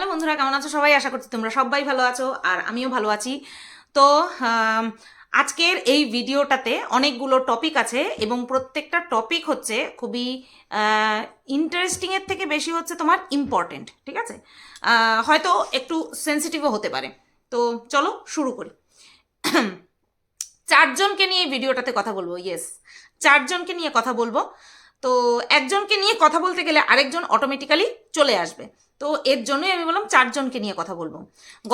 Hello বন্ধুরা, কেমন আছো? সবাই আশা করছি তোমরা সবাই ভালো আছো আর আমিও ভালো আছি। তো আজকের এই ভিডিওটাতে অনেকগুলো টপিক আছে এবং প্রত্যেকটা টপিক হচ্ছে খুবই ইন্টারেস্টিংয়ের থেকে বেশি হচ্ছে তোমার ইম্পর্টেন্ট ঠিক আছে? হয়তো একটু সেন্সিটিভও হতে পারে। তো চলো শুরু করি। চারজনকে নিয়ে এই ভিডিওটাতে কথা বলব ইয়েস চারজনকে নিয়ে কথা বলব। তো একজনকে নিয়ে কথা বলতে গেলে আরেকজন অটোমেটিক্যালি চলে আসবে। তো এর জন্যই আমি বললাম চারজনকে নিয়ে কথা বলব।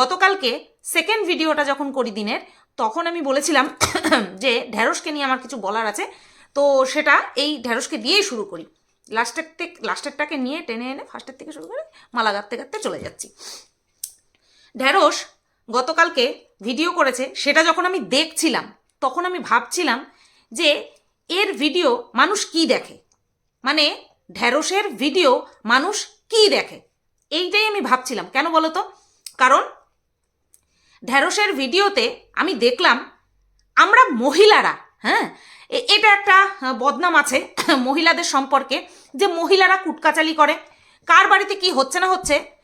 গতকালকে সেকেন্ড ভিডিওটা যখন করি দিনের, তখন আমি বলেছিলাম যে ঢ্যাঁড়সকে নিয়ে আমার কিছু বলার আছে, তো সেটা এই ঢ্যাঁড়সকে দিয়েই শুরু করি। লাস্টের থেকে লাস্টেরটাকে নিয়ে টেনে এনে ফার্স্টের থেকে শুরু করে মালা গাঁথতে গাঁথতে চলে যাচ্ছি। ঢ্যাঁড়স গতকালকে ভিডিও করেছে, সেটা যখন আমি দেখছিলাম, তখন আমি ভাবছিলাম যে এর ভিডিও মানুষ কি দেখে? মানে ঢ্যাঁড়সের ভিডিও মানুষ কি দেখে? এইটাই আমি ভাবছিলাম। কেন বলো তো কারণ ঢ্যাঁড়সের ভিডিওতে আমি দেখলাম আমরা মহিলারা হ্যাঁ? এটা একটা বদনাম আছে মহিলাদের সম্পর্কে যে মহিলারা কুটকাচালি করে। কার বাড়িতে কি হচ্ছে না হচ্ছে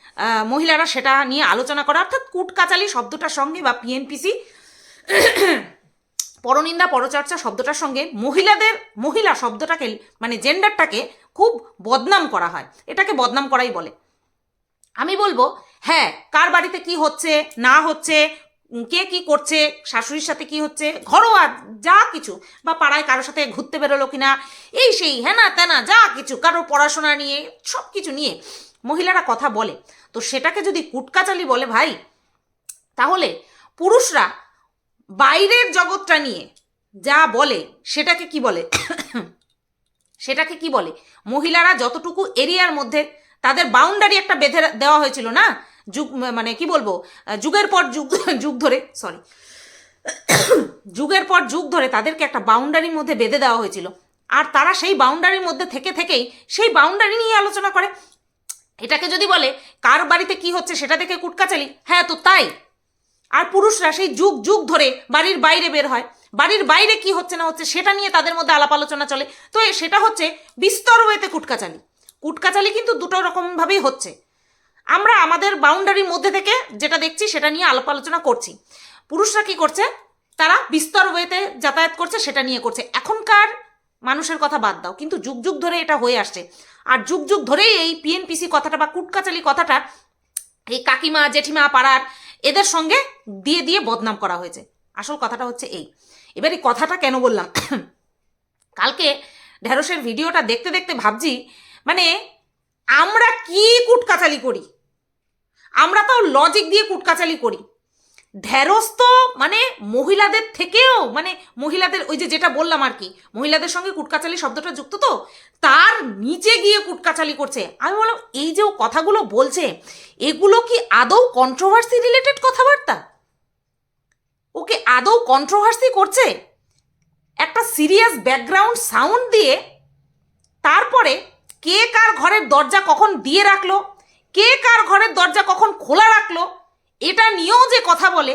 মহিলারা সেটা নিয়ে আলোচনা করে। অর্থাৎ কুটকাচালি শব্দটার সঙ্গে বা পিএনপিসি পরনিন্দা, পরচর্চা শব্দটার সঙ্গে মহিলাদের, মহিলা শব্দটাকে মানে জেন্ডারটাকে খুব বদনাম করা হয়। এটাকে বদনাম করাই বলে। আমি বলব হ্যাঁ কার বাড়িতে কি হচ্ছে, না হচ্ছে কে কি করছে, শাশুড়ির সাথে কি হচ্ছে, ঘরোয়া যা কিছু, বা পাড়ায় কারোর সাথে ঘুরতে বেরোলো কিনা, এই সেই হ্যানা তেনা যা কিছু, কারোর পড়াশোনা নিয়ে সব কিছু নিয়ে মহিলারা কথা বলে। তো সেটাকে যদি কুটকাচালি বলে, ভাই, তাহলে পুরুষরা বাইরের জগৎটা নিয়ে যা বলে, সেটাকে কি বলে? সেটাকে কি বলে? মহিলারা যতটুকু এরিয়ার মধ্যে তাদের বাউন্ডারি একটা বেঁধে দেওয়া হয়েছিল না? যুগ মানে কি বলব? যুগের পর যুগ যুগ ধরে সরি যুগের পর যুগ ধরে তাদেরকে একটা বাউন্ডারির মধ্যে বেঁধে দেওয়া হয়েছিল। আর তারা সেই বাউন্ডারির মধ্যে থেকে থেকেই সেই বাউন্ডারি নিয়ে আলোচনা করে। এটাকে যদি বলে, কার বাড়িতে কি হচ্ছে সেটা দেখে কুটকাচালি। হ্যাঁ তো তাই। আর পুরুষরা সেই যুগ যুগ ধরে বাড়ির বাইরে বের হয়। বাড়ির বাইরে কি হচ্ছে না হচ্ছে সেটা নিয়ে তাদের মধ্যে আলাপ আলোচনা চলে। তো সেটা হচ্ছে বিস্তর ওয়েতে কুটকাচালি। কুটকাচালি কিন্তু দুটো রকমভাবেই হচ্ছে। আমরা আমাদের বাউন্ডারির মধ্যে থেকে যেটা দেখছি, সেটা নিয়ে আলাপ আলোচনা করছি। পুরুষরা কি করছে? তারা বিস্তর ওয়েতে যাতায়াত করছে, সেটা নিয়ে করছে। এখনকার মানুষের কথা বাদ দাও, কিন্তু যুগ যুগ ধরে এটা হয়ে আসছে। আর যুগ যুগ ধরেই এই পিএনপিসি কথাটা বা কুটকাচালি কথাটা এই কাকিমা, জেঠিমা, পাড়ার এদের সঙ্গে দিয়ে দিয়ে বদনাম করা হয়েছে। আসল কথাটা হচ্ছে এই। এবার এই কথাটা কেন বললাম? কালকে ঢেঁড়সের ভিডিওটা দেখতে দেখতে ভাবছি মানে আমরা কি কুটকাচালি করি? আমরা তাও লজিক দিয়ে কুটকাচালি করি। ঢেঁড়স তো মানে মহিলাদের থেকেও মানে মহিলাদের ওই যে যেটা বললাম আর কি, মহিলাদের সঙ্গে কুটকাচালি শব্দটা যুক্ত তো, তার নিচে গিয়ে কুটকাচালি করছে। আমি বললাম, এই যে ও কথাগুলো বলছে, এগুলো কি আদৌ কন্ট্রোভার্সি রিলেটেড কথাবার্তা? ওকে আদৌ কন্ট্রোভার্সি করছে? একটা সিরিয়াস ব্যাকগ্রাউন্ড সাউন্ড দিয়ে, তারপরে কে কার ঘরের দরজা কখন দিয়ে রাখল? কে কার ঘরের দরজা কখন খোলা রাখল? এটা নিয়েও যে কথা বলে,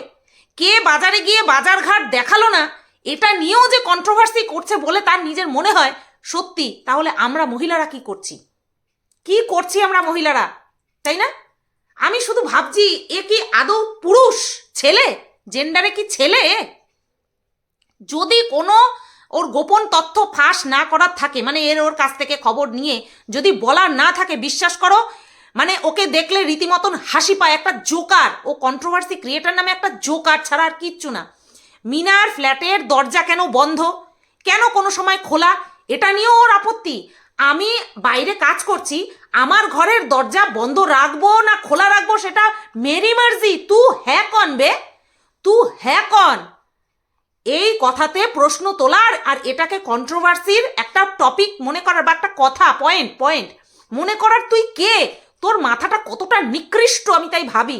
কে বাজারে গিয়ে বাজার ঘাট দেখাল না, এটা নিয়েও যে কন্ট্রোভার্সি করছে বলে তার নিজের মনে হয়, সত্যি, তাহলে আমরা মহিলারা কি করছি? কি করছি আমরা মহিলারা? তাই না? আমি শুধু ভাবছি, এ কি আদৌ পুরুষ ছেলে? জেন্ডারে কি ছেলে? যদি কোনো ওর গোপন তথ্য ফাঁস না করার থাকে মানে এর ওর কাছ থেকে খবর নিয়ে যদি বলার না থাকে, বিশ্বাস করো মানে ওকে দেখলে রীতিমতন হাসি পায়, একটা জোকার, ও কন্ট্রোভার্সি ক্রিয়েটার নামে একটা জোকার ছাড়া আর কিচ্ছু না। মিনার ফ্ল্যাটের দরজা কেন বন্ধ? কেন কোনো সময় খোলা? এটা নিয়েও ওর আপত্তি। আমি বাইরে কাজ করছি, আমার ঘরের দরজা বন্ধ রাখব না খোলা রাখব সেটা মেরি মার্জি, তু হ্যাঁ কন বে, তু হ্যাঁ কন। এই কথাতে প্রশ্ন তোলার আর এটাকে কন্ট্রোভার্সির একটা টপিক মনে করার বা একটা কথা পয়েন্ট পয়েন্ট মনে করার তুই কে? তোর মাথাটা কতটা নিকৃষ্ট আমি তাই ভাবি।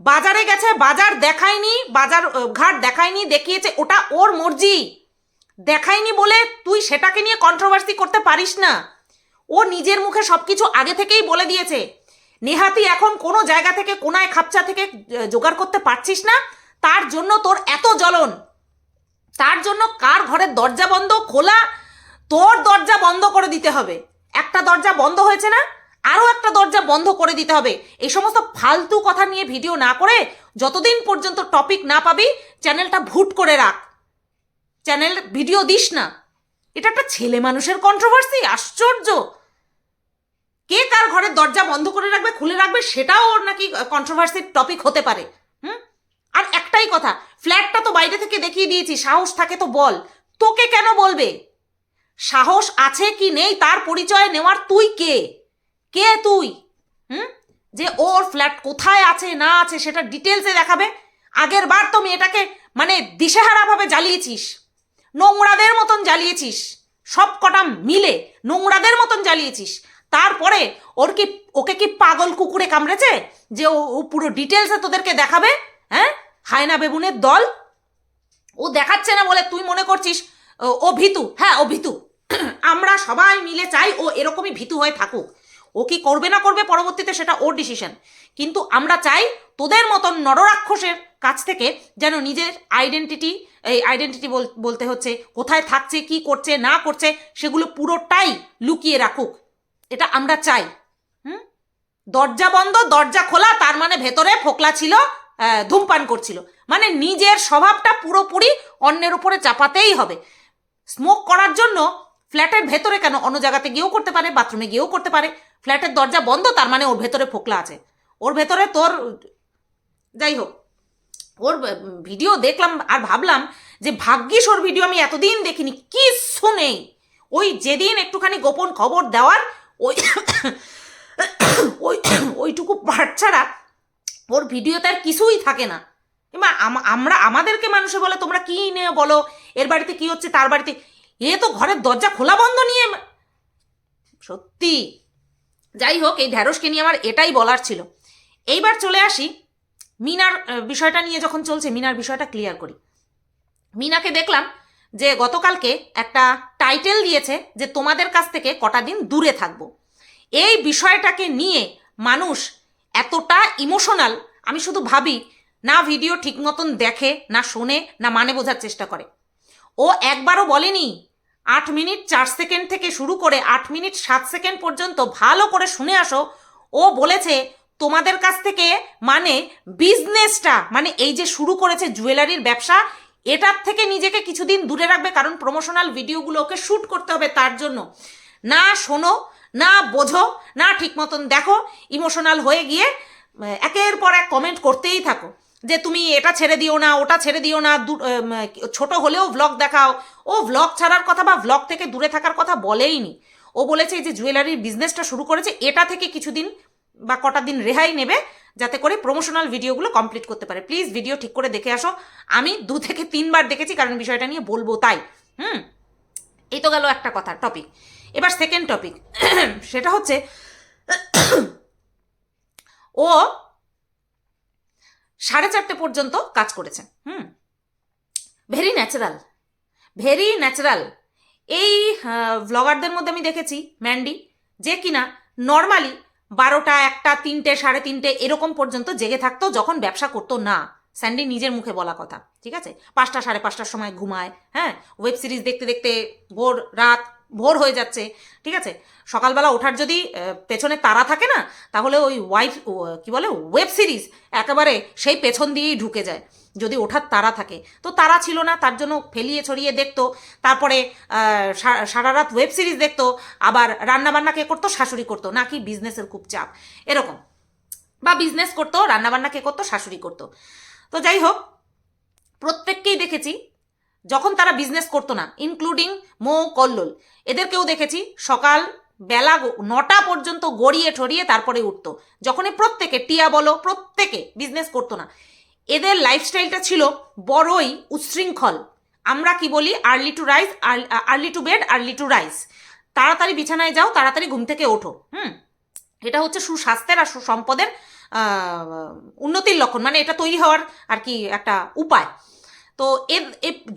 বাজারে গেছে, বাজার দেখায়নি, বাজার ঘাট দেখায়নি, দেখিয়েছে ওটা ওর মর্জি। দেখায়নি বলে তুই সেটাকে নিয়ে কন্ট্রোভার্সি করতে পারিস না। ও নিজের মুখে সব কিছু আগে থেকেই বলে দিয়েছে। নেহাতি এখন কোনো জায়গা থেকে, কোনায় খাপচা থেকে জোগাড় করতে পারছিস না। তার জন্য তোর এত জ্বলন। তার জন্য কার ঘরের দরজা বন্ধ? খোলা। তোর দরজা বন্ধ করে দিতে হবে। একটা দরজা বন্ধ হয়েছে না? আরও একটা দরজা বন্ধ করে দিতে হবে। এই সমস্ত ফালতু কথা নিয়ে ভিডিও না করে যতদিন পর্যন্ত টপিক না পাবি, চ্যানেলটা ভুট করে রাখ। চ্যানেল ভিডিও দিস না। এটা একটা ছেলে মানুষের কন্ট্রোভার্সি আশ্চর্য। কে কার ঘরের দরজা বন্ধ করে রাখবে, খুলে রাখবে, সেটাও ওর নাকি কন্ট্রোভার্সির টপিক হতে পারে। হুম? আর একটাই কথা ফ্ল্যাটটা তো বাইরে থেকে দেখিয়ে দিয়েছি, সাহস থাকে তো বল। তোকে কেন বলবে? সাহস আছে কি নেই, তার পরিচয় নেওয়ার তুই কে? কে তুই? হুম? যে ওর ফ্ল্যাট কোথায় আছে, না আছে, সেটা ডিটেলসে দেখাবে। আগের বার তো মেয়েটাকে মানে দিশেহারাভাবে জ্বালিয়েছিস। নোংরাদের মতন জ্বালিয়েছিস। সব কটা মিলে নোংরাদের মতন জ্বালিয়েছিস। তারপরে ওর কি, ওকে কি পাগল কুকুরে কামড়েছে? যে ও পুরো ডিটেলসে তোদেরকে দেখাবে? হ্যাঁ? হায়না বেবুনের দল? ও দেখাচ্ছে না বলে তুই মনে করছিস? ও- ভীতু। হ্যাঁ ও ভীতু। আমরা সবাই মিলে চাই ও এরকমই ভীতু হয়ে থাকুক। ও কি করবে না করবে পরবর্তীতে সেটা ওর ডিসিশন কিন্তু আমরা চাই তোদের মতন নররাক্ষসের কাছ থেকে যেন নিজের আইডেন্টিটি এই আইডেন্টিটি বলতে হচ্ছে কোথায় থাকছে, কি করছে, না করছে, সেগুলো পুরোটাই লুকিয়ে রাখুক। এটা আমরা চাই। হুম? দরজা বন্ধ, দরজা খোলা, তার মানে ভেতরে ফোকলা ছিল ধূমপান করছিল। মানে নিজের স্বভাবটা পুরোপুরি অন্যের উপরে চাপাতেই হবে। স্মোক করার জন্য ফ্ল্যাটের ভেতরে কেন অন্য জায়গাতে গিয়েও করতে পারে বাথরুমে গিয়েও করতে পারে? ফ্ল্যাটের দরজা বন্ধ, তার মানে ওর ভেতরে ফোকলা আছে। ওর ভেতরে তোর, যাই হোক, ওর ভিডিও দেখলাম আর ভাবলাম যে ভাগ্যিস ওর ভিডিও আমি এতদিন দেখিনি, কিচ্ছু নেই। ওই যেদিন একটুখানি গোপন খবর দেওয়ার ওই ওই, ওইটুকু পার্ট ছাড়া ওর ভিডিওতে আর কিছুই থাকে না। কিংবা আমরা, আমাদেরকে মানুষে বলে, তোমরা কি নিয়ে বলো? এর বাড়িতে কি হচ্ছে? তার বাড়িতে এ তো ঘরের দরজা খোলা বন্ধ নিয়ে সত্যি। যাই হোক, এই ঢ্যাঁড়সকে নিয়ে আমার এটাই বলার ছিল। এইবার চলে আসি মিনার বিষয়টা নিয়ে যখন চলছে, মিনার বিষয়টা ক্লিয়ার করি। মিনাকে দেখলাম যে গতকালকে একটা টাইটেল দিয়েছে যে, তোমাদের কাছ থেকে কটা দিন দূরে থাকব। এই বিষয়টাকে নিয়ে মানুষ এতটা ইমোশনাল আমি শুধু ভাবি, না ভিডিও ঠিক মতন দেখে, না শোনে, না মানে বোঝার চেষ্টা করে। ও একবারও বলেনি, আট মিনিট চার সেকেন্ড থেকে শুরু করে আট মিনিট সাত সেকেন্ড পর্যন্ত ভালো করে শুনে আসো। ও বলেছে, তোমাদের কাছ থেকে মানে বিজনেসটা মানে এই যে শুরু করেছে জুয়েলারির ব্যবসা, এটার থেকে নিজেকে কিছুদিন দূরে রাখবে কারণ প্রমোশনাল ভিডিওগুলো ওকে শ্যুট করতে হবে তার জন্য। না, শোনো না বোঝো, না ঠিক মতন দেখো ইমোশনাল হয়ে গিয়ে একের পর এক কমেন্ট করতেই থাকো। যে তুমি এটা ছেড়ে দিও না, ওটা ছেড়ে দিও না ছোট হলেও ভ্লগ দেখাও। ও ভ্লগ ছাড়ার কথা বা ভ্লগ থেকে দূরে থাকার কথা বলেইনি ও বলেছে যে জুয়েলারির বিজনেসটা শুরু করেছে, এটা থেকে কিছুদিন বা কটা দিন রেহাই নেবে, যাতে করে প্রমোশনাল ভিডিওগুলো কমপ্লিট করতে পারে। প্লিজ ভিডিও ঠিক করে দেখে আসো। আমি দু থেকে তিনবার দেখেছি, কারণ বিষয়টা নিয়ে বলব তাই। হুম? এই তো গেল একটা কথা টপিক এবার সেকেন্ড টপিক সেটা হচ্ছে, ও সাড়ে চারটে পর্যন্ত কাজ করেছে, হুম? ভেরি ন্যাচারাল ভেরি ন্যাচারাল এই ভ্লগারদের মধ্যে আমি দেখেছি ম্যান্ডি যে কিনা নর্মালি বারোটা, একটা, তিনটে, সাড়ে তিনটে এরকম পর্যন্ত জেগে থাকতো যখন ব্যবসা করতো না। স্যান্ডি নিজের মুখে বলা কথা, ঠিক আছে? পাঁচটা, সাড়ে পাঁচটার সময় ঘুমায় হ্যাঁ? ওয়েব সিরিজ দেখতে দেখতে ভোর রাত ভোর হয়ে যাচ্ছে, ঠিক আছে? সকালবেলা ওঠার যদি পেছনে তারা থাকে না, তাহলে ওই ওয়াইফ কি বলে ওয়েব সিরিজ একেবারে সেই পেছন দিয়েই ঢুকে যায়, যদি ওঠার তারা থাকে। তো তারা ছিল না, তার জন্য ফেলিয়ে ছড়িয়ে দেখতো, তারপরে সারা রাত ওয়েব সিরিজ দেখতো, আবার রান্নাবান্না কে করতো, শাশুড়ি করতো, নাকি বিজনেসের খুব চাপ, এরকম। বা বিজনেস করতো, রান্নাবান্না কে করতো, শাশুড়ি করতো। তো যাই হোক, প্রত্যেককেই দেখেছি যখন তারা বিজনেস করতো না ইনক্লুডিং মো, কল্লোল। এদেরকেও দেখেছি, সকাল বেলা নটা পর্যন্ত গড়িয়ে ঠরিয়ে তারপরে উঠতো। যখনই প্রত্যেকে, টিয়া বলো, প্রত্যেকে বিজনেস করতো না। এদের লাইফস্টাইলটা ছিল বড়ই উচ্ছৃঙ্খল। আমরা কি বলি? Early to rise early to bed early to rise তাড়াতাড়ি বিছানায় যাও, তাড়াতাড়ি ঘুম থেকে ওঠো। হুম? এটা হচ্ছে সুস্বাস্থ্যের আর সুসম্পদের উন্নতির লক্ষণ। মানে এটা তৈরি হওয়ার আর কি একটা উপায়। তো এর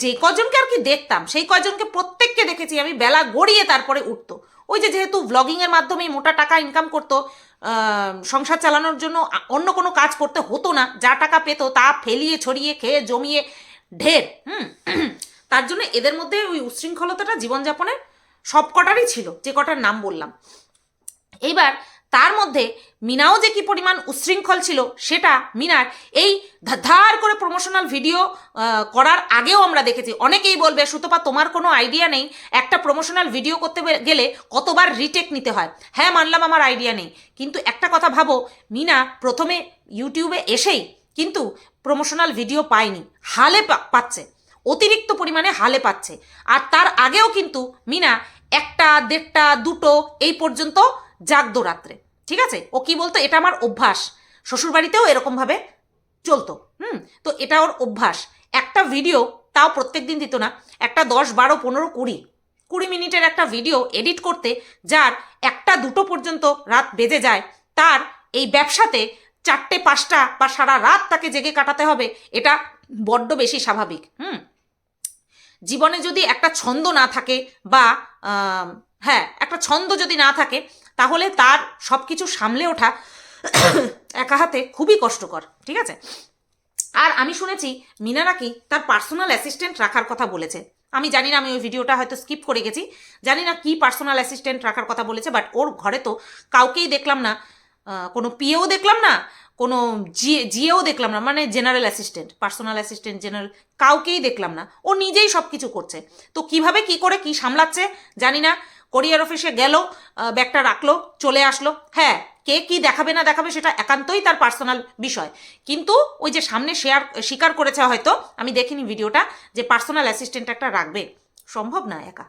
যে কজনকে আর কি দেখতাম, সেই কজনকে প্রত্যেককে দেখেছি, আমি বেলা গড়িয়ে তারপরে উঠতো। ওই যে যেহেতু ব্লগিংয়ের মাধ্যমে মোটা টাকা ইনকাম করতো সংসার চালানোর জন্য অন্য কোনো কাজ করতে হতো না, যা টাকা পেত তা ফেলিয়ে ছড়িয়ে খেয়ে জমিয়ে ঢের, হুম? তার জন্য এদের মধ্যে ওই উচ্ছৃঙ্খলতাটা জীবনযাপনের সব কটারই ছিল, যে কটার নাম বললাম। এইবার তার মধ্যে মিনাও যে কি পরিমাণ উচ্ছৃঙ্খল ছিল সেটা মিনার এই ধার করে প্রমোশনাল ভিডিও করার আগেও আমরা দেখেছি। অনেকেই বলবে, সুতপা, তোমার কোনো আইডিয়া নেই। একটা প্রমোশনাল ভিডিও করতে গেলে কতবার রিটেক নিতে হয়? হ্যাঁ মানলাম আমার আইডিয়া নেই। কিন্তু একটা কথা ভাবো, মিনা প্রথমে ইউটিউবে এসেই কিন্তু প্রমোশনাল ভিডিও পায়নি। হালে পাচ্ছে। অতিরিক্ত পরিমাণে হালে পাচ্ছে। আর তার আগেও কিন্তু মিনা একটা, দেড়টা, দুটো, এই পর্যন্ত জাগদো রাত্রে। ঠিক আছে? ও কি বলতো? এটা আমার অভ্যাস। শ্বশুরবাড়িতেও এরকমভাবে চলতো। হুম? তো এটা ওর অভ্যাস। একটা ভিডিও তাও প্রত্যেক দিন দিত না। একটা দশ, বারো, পনেরো, কুড়ি। কুড়ি মিনিটের একটা ভিডিও এডিট করতে যার একটা, দুটো পর্যন্ত রাত বেজে যায়। তার এই ব্যবসাতে চারটে, পাঁচটা বা সারা রাত তাকে জেগে কাটাতে হবে। এটা বড্ড বেশি স্বাভাবিক। হুম? জীবনে যদি একটা ছন্দ না থাকে বা হ্যাঁ একটা ছন্দ যদি না থাকে তাহলে তার সব কিছু সামলে ওঠা একা হাতে খুবই কষ্টকর, ঠিক আছে? আর আমি শুনেছি মিনা নাকি তার পার্সোনাল অ্যাসিস্ট্যান্ট রাখার কথা বলেছে। আমি জানি না, আমি ওই ভিডিওটা হয়তো স্কিপ করে গেছি। জানি না কি পার্সোনাল অ্যাসিস্ট্যান্ট রাখার কথা বলেছে বাট ওর ঘরে তো কাউকেই দেখলাম না কোনো পিএও দেখলাম না, কোনো জিএ জিএও দেখলাম না মানে general assistant personal assistant general কাউকেই দেখলাম না। ও নিজেই সব কিছু করছে। তো কীভাবে কি করে কি সামলাচ্ছে জানি না। কোরিয়ার অফিসে গেল ব্যাগটা রাখল, চলে আসলো। হ্যাঁ কে কি দেখাবে না দেখাবে সেটা একান্তই তার পার্সোনাল বিষয়। কিন্তু ওই যে সামনে শেয়ার স্বীকার করেছে হয়তো, আমি দেখিনি ভিডিওটা, যে পার্সোনাল অ্যাসিস্ট্যান্ট একটা রাখবে। সম্ভব না একা।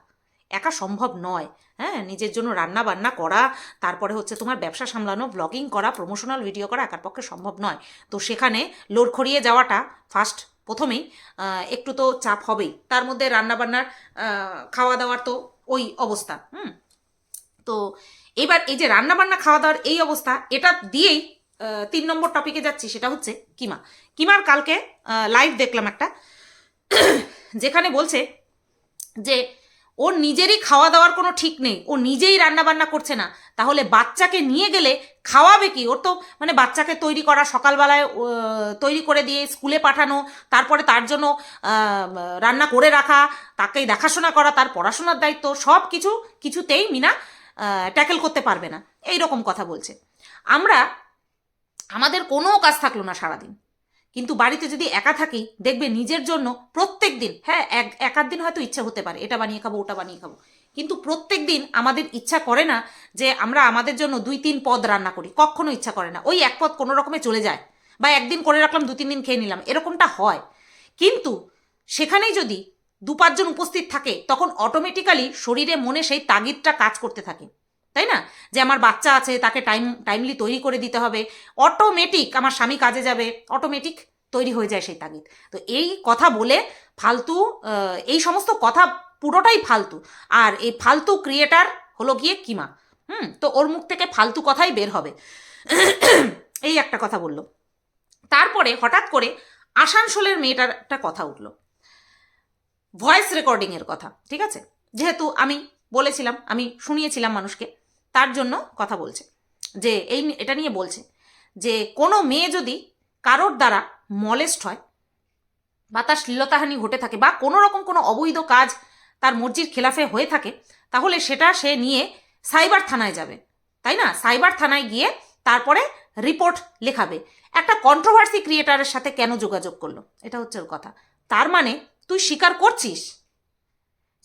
একা সম্ভব নয়। হ্যাঁ নিজের জন্য রান্না বান্না করা, তারপরে হচ্ছে তোমার ব্যবসা সামলানো ব্লগিং করা প্রমোশনাল ভিডিও করা একার পক্ষে সম্ভব নয়। তো সেখানে লোড খড়িয়ে যাওয়াটা ফার্স্ট প্রথমেই একটু তো চাপ হবেই। তার মধ্যে রান্নাবান্নার খাওয়া দাওয়ার তো ওই অবস্থা, হুম? তো এবার এই যে রান্না বান্না খাওয়া দাওয়ার এই অবস্থা, এটা দিয়েই তিন নম্বর টপিকে যাচ্ছি, সেটা হচ্ছে কিমা। কিমার কালকে লাইভ দেখলাম একটা, যেখানে বলছে যে ওর নিজেরই খাওয়া দাওয়ার কোনো ঠিক নেই। ও নিজেই রান্না বান্না করছে না। তাহলে বাচ্চাকে নিয়ে গেলে খাওয়াবে কি? ওর তো মানে বাচ্চাকে তৈরি করা সকালবেলায় তৈরি করে দিয়ে স্কুলে পাঠানো, তারপরে তার জন্য রান্না করে রাখা তাকে দেখাশোনা করা, তার পড়াশোনার দায়িত্ব, সব কিছু কিছুতেই মিনা ট্যাকেল করতে পারবে না। এই রকম কথা বলছে। আমরা, আমাদের কোনো কাজ থাকল না সারাদিন। কিন্তু বাড়িতে যদি একা থাকি, দেখবে নিজের জন্য প্রত্যেক দিন হ্যাঁ এক, একার দিন হয়তো ইচ্ছা হতে পারে, এটা বানিয়ে খাব, ওটা বানিয়ে খাব। কিন্তু প্রত্যেক দিন আমাদের ইচ্ছা করে না যে আমরা আমাদের জন্য দুই, তিন পদ রান্না করি, কখনো ইচ্ছা করে না। ওই এক পদ কোনো রকমে চলে যায়, বা একদিন করে রাখলাম, দু, তিন দিন খেয়ে নিলাম, এরকমটা হয়। কিন্তু সেখানেই যদি দু, পাঁচজন উপস্থিত থাকে, তখন অটোমেটিক্যালি শরীরে, মনে সেই তাগিদটা কাজ করতে থাকে। তাই না? যে আমার বাচ্চা আছে, তাকে টাইম টাইমলি তৈরি করে দিতে হবে। অটোমেটিক আমার স্বামী কাজে যাবে। অটোমেটিক তৈরি হয়ে যায় সেই তাগিদ। তো এই কথা বলে ফালতু এই সমস্ত কথা পুরোটাই ফালতু। আর এই ফালতু ক্রিয়েটার হলো গিয়ে কিমা? হুম, তো ওর মুখ থেকে ফালতু কথাই বের হবে। এই একটা কথা বলল। তারপরে হঠাৎ করে আসানসোলের মেয়েটার একটা কথা উঠল। ভয়েস রেকর্ডিংয়ের কথা, ঠিক আছে? যেহেতু আমি বলেছিলাম, আমি শুনিয়েছিলাম মানুষকে। তার জন্য কথা বলছে। যে এই এটা নিয়ে বলছে যে কোনো মেয়ে যদি কারোর দ্বারা মলেস্ট হয় বা তার শ্লীলতাহানি ঘটে থাকে বা কোনো রকম কোনো অবৈধ কাজ তার মর্জির খেলাফে হয়ে থাকে, তাহলে সেটা সে নিয়ে সাইবার থানায় যাবে। তাই না? সাইবার থানায় গিয়ে তারপরে রিপোর্ট লেখাবে। একটা কন্ট্রোভার্সি ক্রিয়েটারের সাথে কেন যোগাযোগ করল? এটা হচ্ছে ওর কথা। তার মানে তুই স্বীকার করছিস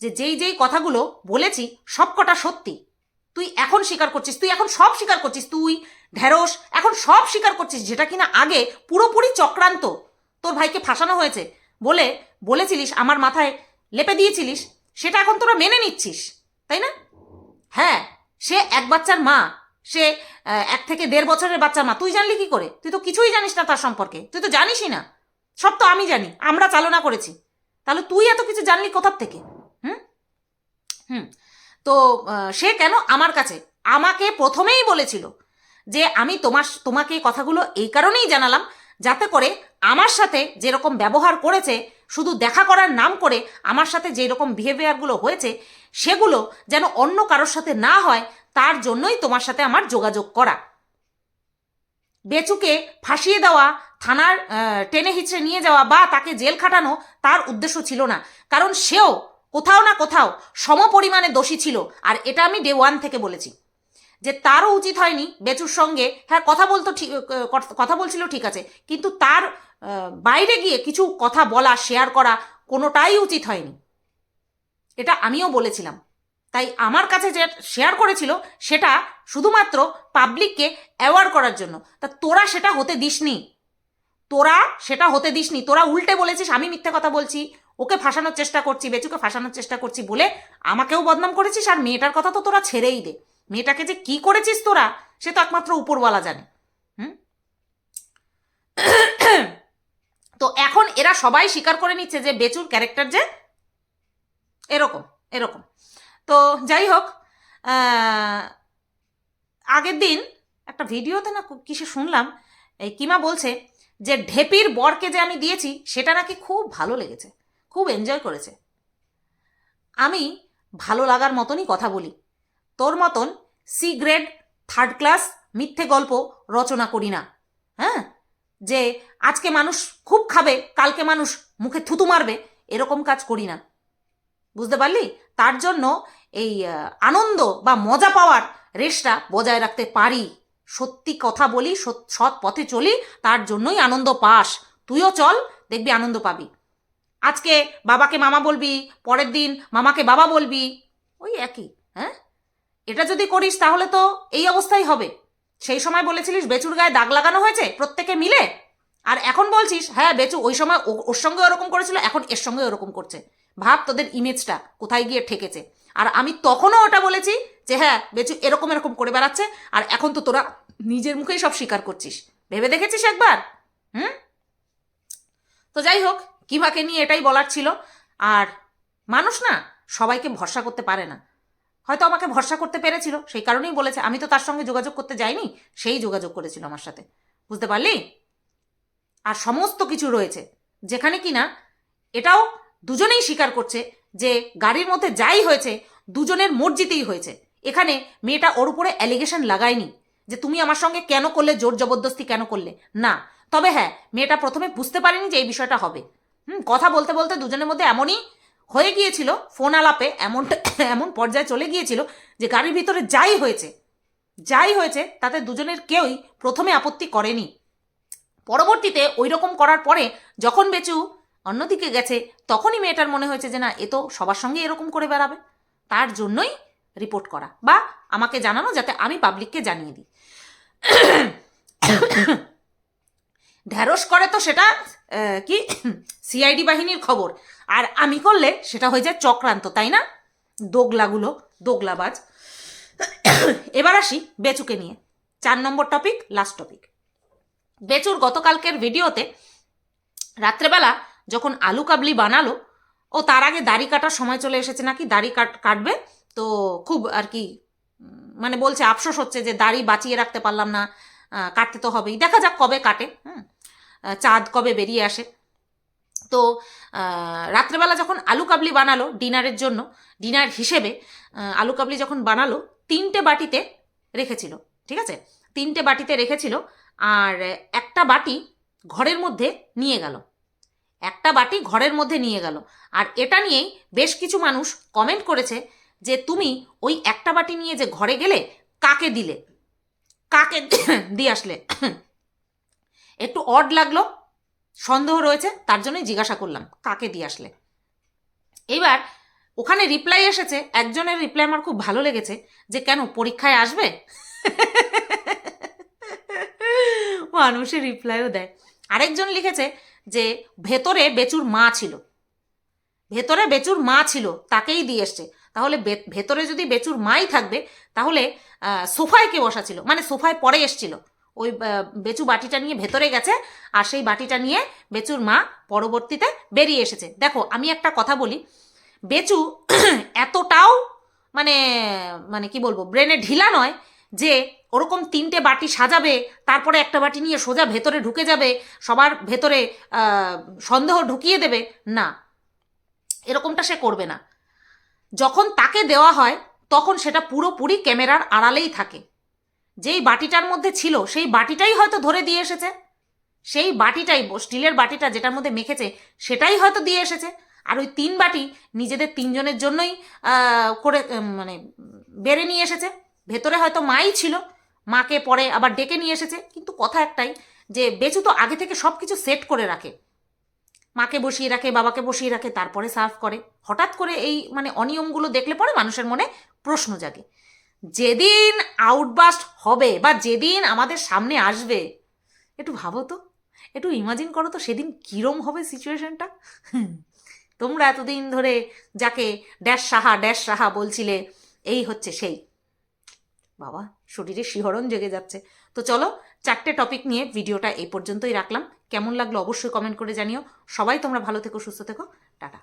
যে যেই যেই কথাগুলো বলেছি সব কটা সত্যি। তুই এখন স্বীকার করছিস, তুই এখন সব স্বীকার করছিস, তুই, ঢেঁড়স, এখন সব স্বীকার করছিস, যেটা কিনা আগে পুরোপুরি চক্রান্ত। তোর ভাইকে ফাঁসানো হয়েছে, বলে বলেছিলিস, আমার মাথায় লেপে দিয়েছিলিস, সেটা এখন তোরা মেনে নিচ্ছিস, তাই না? হ্যাঁ সে এক বাচ্চার মা, সে এক থেকে দেড় বছরের বাচ্চার মা, তুই জানলি কি করে? তুই তো কিছুই জানিস না তার সম্পর্কে, তুই তো জানিসই না। সব তো আমি জানি, আমরা চালনা করেছি। তাহলে তুই এত কিছু জানলি কোথার থেকে? হুম? হুম তো সে কেন আমার কাছে? আমাকে প্রথমেই বলেছিল যে আমি তোমার তোমাকে কথাগুলো এই কারণেই জানালাম যাতে করে আমার সাথে যেরকম ব্যবহার করেছে, শুধু দেখা করার নাম করে আমার সাথে যেরকম বিহেভিয়ারগুলো হয়েছে, সেগুলো যেন অন্য কারোর সাথে না হয়, তার জন্যই তোমার সাথে আমার যোগাযোগ করা। বেচুকে ফাঁসিয়ে দেওয়া, থানার টেনে হিচড়ে নিয়ে যাওয়া বা তাকে জেল খাটানো তার উদ্দেশ্য ছিল না। কারণ সেও কোথাও না কোথাও সমপরিমাণে দোষী ছিল, আর এটা আমি ডে ওয়ান থেকে বলেছি। যে তারও উচিত হয়নি বেচুর সঙ্গে হ্যাঁ কথা বলতো ঠিক, কথা বলছিল ঠিক আছে, কিন্তু তার বাইরে গিয়ে কিছু কথা বলা শেয়ার করা কোনোটাই উচিত হয়নি। এটা আমিও বলেছিলাম। তাই আমার কাছে যে শেয়ার করেছিল, সেটা শুধুমাত্র পাবলিককে অ্যাওয়ার করার জন্য। তা তোরা সেটা হতে দিসনি। তোরা সেটা হতে দিসনি। তোরা উল্টে বলেছিস, আমি মিথ্যে কথা বলছি। ওকে ফাঁসানোর চেষ্টা করছি, বেচুকে ফাঁসানোর চেষ্টা করছি বলে আমাকেও বদনাম করেছিস আর মেয়েটার কথা তো তোরা ছেড়েই দে। মেয়েটাকে যে কি করেছিস তোরা, সে তো একমাত্র উপরওয়ালা জানে। হুম? তো এখন এরা সবাই স্বীকার করে নিচ্ছে যে বেচুর ক্যারেক্টার যে এরকম এরকম। তো যাই হোক আগের দিন একটা ভিডিওতে না কিসে শুনলাম, এই কিমা বলছে যে ঢেপির বরকে যে আমি দিয়েছি, সেটা নাকি খুব ভালো লেগেছে। খুব এনজয় করেছে। আমি ভালো লাগার মতনই কথা বলি। তোর মতন সি গ্রেড থার্ড ক্লাস মিথ্যে গল্প রচনা করি না। হ্যাঁ? যে আজকে মানুষ খুব খাবে, কালকে মানুষ মুখে থুতু মারবে, এরকম কাজ করি না। বুঝতে পারলি? তার জন্য এই আনন্দ বা মজা পাওয়ার রেশটা বজায় রাখতে পারি। সত্যি কথা বলি, সৎ- সৎ পথে চলি, তার জন্যই আনন্দ পাস। তুইও চল, দেখবি আনন্দ পাবি। আজকে বাবাকে মামা বলবি, পরের দিন মামাকে বাবা বলবি, ওই একই হ্যাঁ? এটা যদি করিস তাহলে তো এই অবস্থাই হবে। সেই সময় বলেছিলিস বেচুর গায়ে দাগ লাগানো হয়েছে, প্রত্যেকে মিলে? আর এখন বলছিস হ্যাঁ বেচু, ওই সময় ওর সঙ্গে ওরকম করেছিল, এখন এর সঙ্গে ওরকম করছে। ভাব তোদের ইমেজটা কোথায় গিয়ে ঠেকেছে। আর আমি তখনও ওটা বলেছি যে হ্যাঁ বেচু এরকম এরকম করে বেড়াচ্ছে, আর এখন তো তোরা নিজের মুখেই সব স্বীকার করছিস। ভেবে দেখেছিস একবার? হুম? তো যাই হোক কিমাকে নিয়ে এটাই বলার ছিল। আর মানুষ না, সবাইকে ভরসা করতে পারে না। হয়তো আমাকে ভরসা করতে পেরেছিল, সেই কারণেই বলেছে, আমি তো তার সঙ্গে যোগাযোগ করতে যাইনি, সেই যোগাযোগ করেছিল আমার সাথে। বুঝতে পারলি? আর সমস্ত কিছু রয়েছে, যেখানে কি না, এটাও দুজনেই স্বীকার করছে যে গাড়ির মধ্যে যাই হয়েছে, দুজনের মর্জিতেই হয়েছে। এখানে মেয়েটা ওর উপরে অ্যালিগেশন লাগায়নি যে তুমি আমার সঙ্গে কেন করলে, জোর জবরদস্তি কেন করলে। না, তবে হ্যাঁ মেয়েটা প্রথমে বুঝতে পারেনি যে এই বিষয়টা হবে। হুম, কথা বলতে বলতে দুজনের মধ্যে এমনই হয়ে গিয়েছিল, ফোন আলাপে এমন এমন পর্যায়ে চলে গিয়েছিল যে গাড়ির ভিতরে যাই হয়েছে যাই হয়েছে তাতে দুজনের কেউই প্রথমে আপত্তি করেনি। পরবর্তীতে ওই রকম করার পরে যখন বেচু অন্যদিকে গেছে, তখনই মেয়েটার মনে হয়েছে যে না, এ তো সবার সঙ্গে এরকম করে বেড়াবে। তার জন্যই রিপোর্ট করা বা আমাকে জানানো যাতে আমি পাবলিককে জানিয়ে দিই। ঢ্যাঁড়স করে তো সেটা কি সিআইডি বাহিনীর খবর। আর আমি করলে সেটা হয়ে যায় চক্রান্ত, তাই না? দোগলাগুলো, দোগলাবাজ। এবার আসি বেচুকে নিয়ে। চার নম্বর টপিক লাস্ট টপিক বেচুর গতকালকের ভিডিওতে রাত্রেবেলা যখন আলু কাবলি বানালো, ও তার আগে দাড়ি কাটার সময় চলে এসেছে নাকি? দাড়ি কাট, কাটবে? তো খুব আর কি মানে বলছে, আফসোস হচ্ছে যে দাড়ি বাঁচিয়ে রাখতে পারলাম না। কাটতে তো হবেই। দেখা যাক কবে কাটে, হুম? চাঁদ কবে বেরিয়ে আসে। তো রাত্রেবেলা যখন আলু কাবলি বানালো ডিনারের জন্য, ডিনার হিসেবে আলু কাবলি যখন বানালো, তিনটে বাটিতে রেখেছিল, ঠিক আছে? তিনটে বাটিতে রেখেছিল, আর একটা বাটি ঘরের মধ্যে নিয়ে গেল। একটা বাটি ঘরের মধ্যে নিয়ে গেল। আর এটা নিয়েই বেশ কিছু মানুষ কমেন্ট করেছে যে, তুমি ওই একটা বাটি নিয়ে যে ঘরে গেলে, কাকে দিলে? কাকে দিয়ে আসলে? একটু অড লাগল, সন্দেহ রয়েছে, তার জন্যই জিজ্ঞাসা করলাম, কাকে দিয়ে আসলে? এবার, ওখানে রিপ্লাই এসেছে, একজনের রিপ্লাই আমার খুব ভালো লেগেছে, যে কেন, পরীক্ষায় আসবে? মানুষের রিপ্লাইও দেয়। আরেকজন লিখেছে যে, ভেতরে বেচুর মা ছিল। ভেতরে বেচুর মা ছিল, তাকেই দিয়ে এসছে। তাহলে ভেতরে যদি বেচুর মাই থাকবে, তাহলে সোফায় কে বসা ছিল? মানে সোফায় পরে এসছিল। ওই বেচু বাটিটা নিয়ে ভেতরে গেছে আর সেই বাটিটা নিয়ে বেচুর মা পরবর্তীতে বেরিয়ে এসেছে। দেখো, আমি একটা কথা বলি। বেচু এতটাও মানে মানে কি বলব, ব্রেনে ঢিলা নয় যে ওরকম তিনটে বাটি সাজাবে, তারপরে একটা বাটি নিয়ে সোজা ভেতরে ঢুকে যাবে, সবার ভেতরে সন্দেহ ঢুকিয়ে দেবে, না। এরকমটা সে করবে না। যখন তাকে দেওয়া হয়, তখন সেটা পুরোপুরি ক্যামেরার আড়ালেই থাকে। যেই বাটিটার মধ্যে ছিল, সেই বাটিটাই হয়তো ধরে দিয়ে এসেছে। সেই বাটিটাই, স্টিলের বাটিটা যেটার মধ্যে মেখেছে, সেটাই হয়তো দিয়ে এসেছে। আর ওই তিন বাটি নিজেদের তিনজনের জন্যই করে মানে বেড়ে নিয়ে এসেছে। ভেতরে হয়তো মাই ছিল, মাকে পরে আবার ডেকে নিয়ে এসেছে। কিন্তু কথা একটাই, যে বেচু তো আগে থেকে সব কিছু সেট করে রাখে। মাকে বসিয়ে রাখে, বাবাকে বসিয়ে রাখে, তারপরে সার্ভ করে। হঠাৎ করে এই মানে অনিয়মগুলো দেখলে পরে মানুষের মনে প্রশ্ন জাগে। যেদিন আউটবাস্ট হবে বা যেদিন আমাদের সামনে আসবে, একটু ভাবো তো, একটু ইমাজিন করো তো সেদিন কীরম হবে সিচুয়েশনটা তোমরা এতদিন ধরে যাকে ড্যাশ সাহা ড্যাশ সাহা বলছিলে, এই হচ্ছে সেই। বাবা, শরীরে শিহরণ জেগে যাচ্ছে। তো চলো চারটে টপিক নিয়ে ভিডিওটা এই পর্যন্তই রাখলাম। কেমন লাগল অবশ্যই কমেন্ট করে জানিও। সবাই তোমরা ভালো থেকো, সুস্থ থেকো। টাটা।